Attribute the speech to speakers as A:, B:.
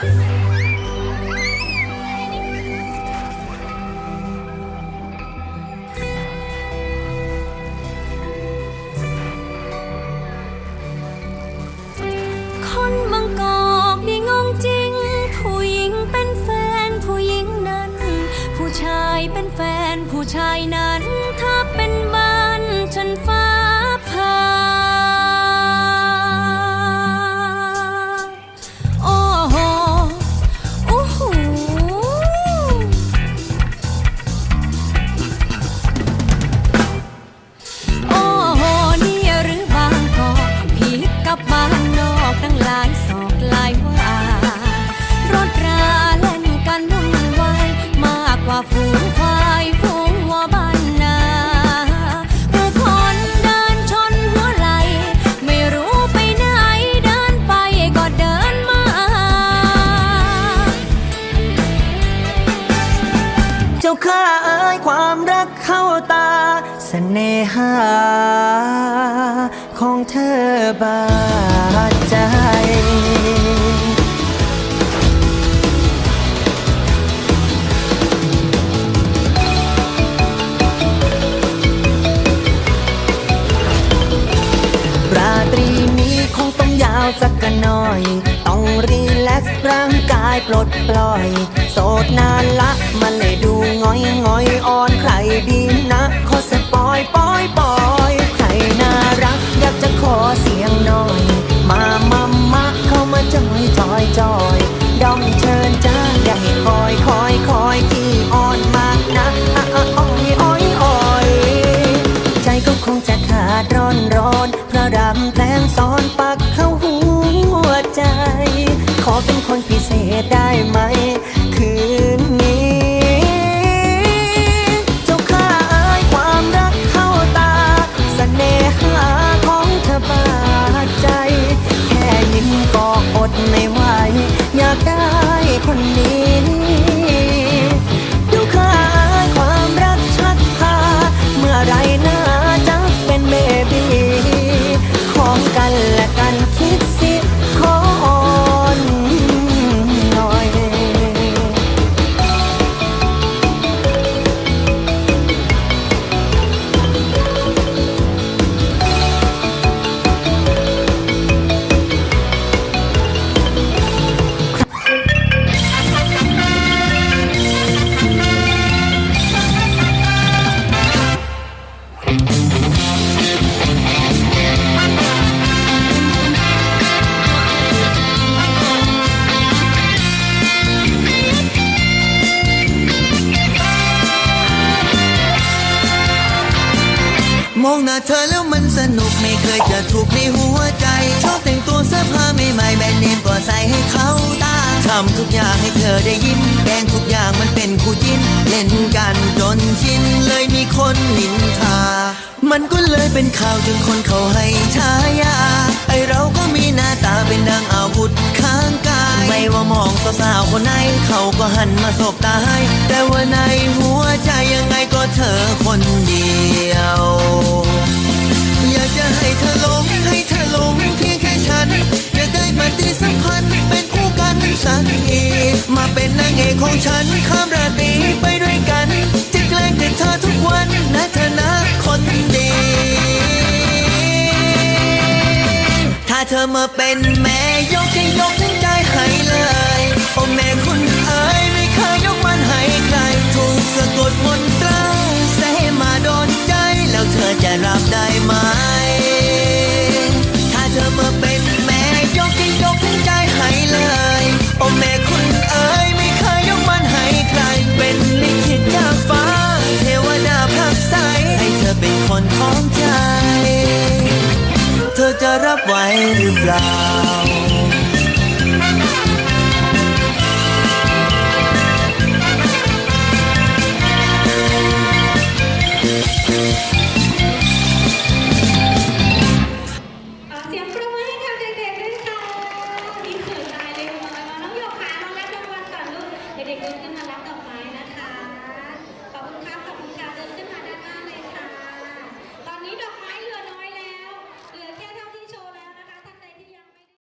A: คน จ้า
B: ข้าเอ้ยความรักเข้าตาสเสน่หา ของเธอบาดใจราตรีนี้คงต้องยาวสักกันหน่อย ปลดปล่อย โสดนานละ มันเลยดูง้อยง้อยอ่อนใครดีนะขอสปอยปอยปอยใครน่ารัก อยากจะขอเสียงหน่อย มามามาเข้ามาจอยจอยจอยดอมเชิญจ้าอย่าให้คอยคอยคอยที่อ่อนมากนะอะอะอ้อยอ้อยอ้อยใจก็คงจะขาดร้อนร้อนเพราะรำแตงซ้อนปัก ได้ไหม มองหน้าเธ
C: อแล้วมันสนุกไม่เคยจะถูกในหัวใจ ชอบแต่งตัวเสื้อผ้าใหม่ๆแบรนด์เนมก็ใส่ให้เขาตาทำทุกอย่างให้เธอได้ยิ้มแกล้งทุกอย่างมันเป็นคู่จิ้น เล่นกันจนชินเลยมีคนนินทา มันก็เลยเป็นข่าวจนคนเขาให้ฉายาไอเราก็มีหน้าตาเป็นดังอาวุธข้างกาย ไม่ว่ามองสาวๆคนไหน เขาก็หันมาสบตาให้ แต่ว่าในหัวใจยังไงก็เธอคนเดียว อยากจะให้เธอหลงให้เธอหลงเพียงแค่ฉันอยากได้ปฏิสัมพันธ์เป็นคู่กันสักทีมาเป็นนางเอกของฉันข้ามราตรีไปด้วยกันจะแกล้งแต่เธอทุกวันนะเธอนะคนดีถ้าเธอมาเป็นแม่ยกจะยกทั้งใจ โอแม่คุณเอ๋ยไม่เคยยกมันให้ใครถูกสะกดมนตราเสมาโดนใจแล้วเธอจะรับได้ไหม ถ้าเธอมาเป็นแม่ยกจะยกทั้งใจให้เลยโอ้แม่คุณเอ๋ยไม่เคยยกมันให้ใคร เป็นลิขิตจากฟ้า เทวดาพักใสให้เธอเป็นคนของใจ เธอจะรับไหวหรือเปล่า